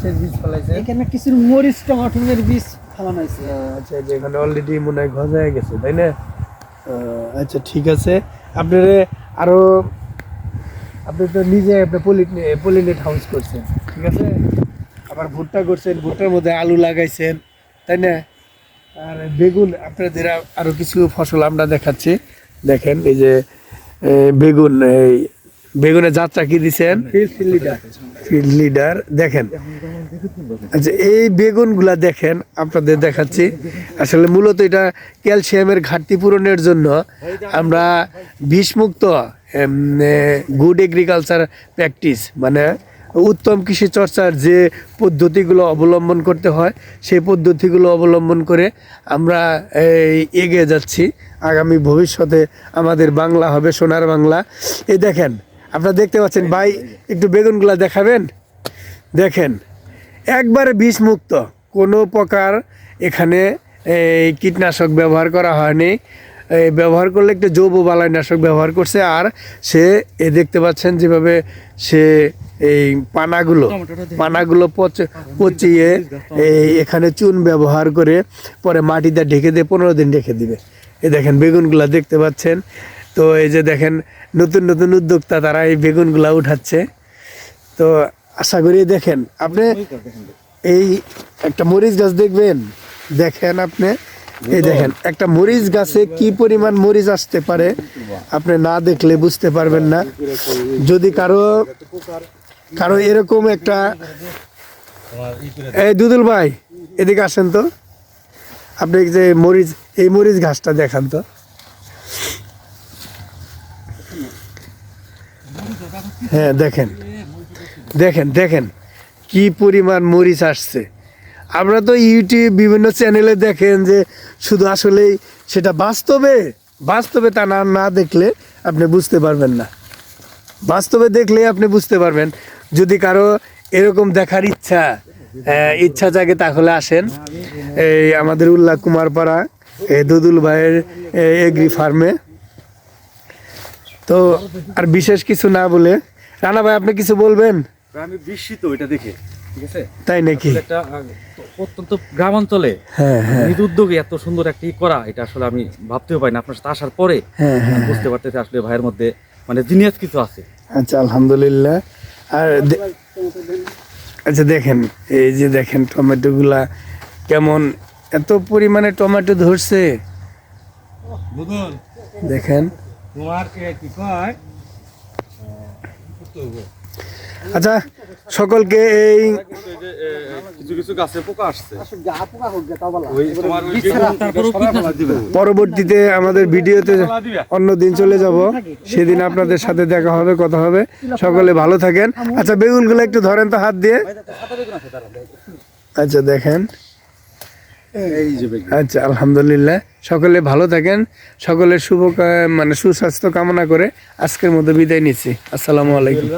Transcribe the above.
কিসের বীজ ফলাইছে। এখানে কিছু মরিচ টমাটোর বীজ ফলানো হয়েছে। আচ্ছা যে এখানে অলরেডি মনে হয় গজায় গেছে তাই না? আচ্ছা ঠিক আছে। আপনারা আরও আপনি তো নিজে আপনি পলিনেট হাউস করছেন ঠিক আছে? আবার ভুট্টা করছেন ভুট্টার মধ্যে আলু লাগাইছেন তাই না? আর বেগুন আপনাদের আ- আরও কিছু ফসল আমরা দেখাচ্ছি। দেখেন এই যে বেগুন এই বেগুনের যাত্রা কি দিছেন? Field leader. দেখেন। আচ্ছা এই বেগুনগুলা দেখেন আপনাদের দেখাচ্ছি। আসলে মূলত এটা ক্যালসিয়ামের ঘাটতি পূরণের জন্য আমরা বিষমুক্ত গুড এগ্রিকালচার প্র্যাকটিস মানে উত্তম কৃষি চর্চার যে পদ্ধতিগুলো অবলম্বন করতে হয় সেই পদ্ধতিগুলো অবলম্বন করে আমরা এই এগিয়ে যাচ্ছি। আগামী ভবিষ্যতে আমাদের বাংলা হবে সোনার বাংলা। এই দেখেন আপনারা দেখতে পাচ্ছেন, ভাই, একটু বেগুনগুলা দেখাবেন? দেখেন, একবারে বিষমুক্ত। কোনো প্রকার এখানে এই কীটনাশক ব্যবহার করা হয়নি। ব্যবহার করলে একটু জৈব বালাইনাশক ব্যবহার করছে, আর সে, এ দেখতে পাচ্ছেন যেভাবে সে এই পানাগুলো পানাগুলো পচে, পচিয়ে এই এখানে চুন ব্যবহার করে পরে মাটিতে ঢেকে দিয়ে পনেরো দিন রেখে দিবে। এ দেখেন, বেগুনগুলা দেখতে পাচ্ছেন। তো এই যে দেখেন নতুন নতুন উদ্যোক্তা তারা এই বেগুনগুলা উঠাচ্ছে। তো আশা করি দেখেন আপনি এই একটা মরিচ গাছ দেখবেন? দেখেন আপনি এই দেখেন একটা মরিচ গাছে কি পরিমাণ মরিচ আসতে পারে আপনি না দেখলে বুঝতে পারবেন না। যদি কারও কারও এরকম একটা এই দুদুল ভাই এদিকে আসেন তো। আপনি যে মরিচ এই মরিচ গাছটা দেখান তো। হ্যাঁ দেখেন। দেখেন দেখেন কি পরিমাণ মরিচ আসছে। আমরা তো ইউটিউব বিভিন্ন চ্যানেলে দেখেন যে শুধু আসলেই সেটা বাস্তবে বাস্তবে তা না না দেখলে আপনি বুঝতে পারবেন না। বাস্তবে দেখলে আপনি বুঝতে পারবেন। যদি কারও এরকম দেখার ইচ্ছা আহ, ইচ্ছা জাগে তাহলে আসেন। এই আমাদের উল্লাহ এই দুদুল ভাইয়ের এগ্রি ফার্মে তো আর বিশেষ কিছু না বলে। রানা ভাই আপনি কিছু বলবেন? আমি বিস্মিত এটা দেখে ঠিক আছে? তাই নাকি? একটা অত্যন্ত গ্রামাঞ্চলে হ্যাঁ হ্যাঁ। উদ্যোগে এত সুন্দর একটা ই করা এটা আসলে আমি ভাবতেও পারি না। আপনার সাথে আসার পরে হ্যাঁ হ্যাঁ বুঝতে পারতেছি আসলে ভাইয়ের মধ্যে মানে জিনিয়াস কিছু আছে। আচ্ছা আলহামদুলিল্লাহ। আর আচ্ছা দেখেন এই যে দেখেন টমেটোগুলা কেমন এত পরিমাণে টমেটো ধরছে। দেখেন। আচ্ছা সকলকে এই কিছু কিছু গাছে পোকা আসছে। পরবর্তীতে আমাদের ভিডিওতে অন্য দিন চলে যাব। সেদিন আপনাদের সাথে দেখা হবে কথা হবে। সকলে ভালো থাকেন। আচ্ছা বেগুনগুলো একটু ধরেন তো হাত দিয়ে। আচ্ছা দেখেন। আচ্ছা আলহামদুলিল্লাহ। সকলে ভালো থাকেন সকলের শুভ মানে সুস্বাস্থ্য কামনা করে আজকের মতো বিদায় নিচ্ছি। আসসালামু আলাইকুম।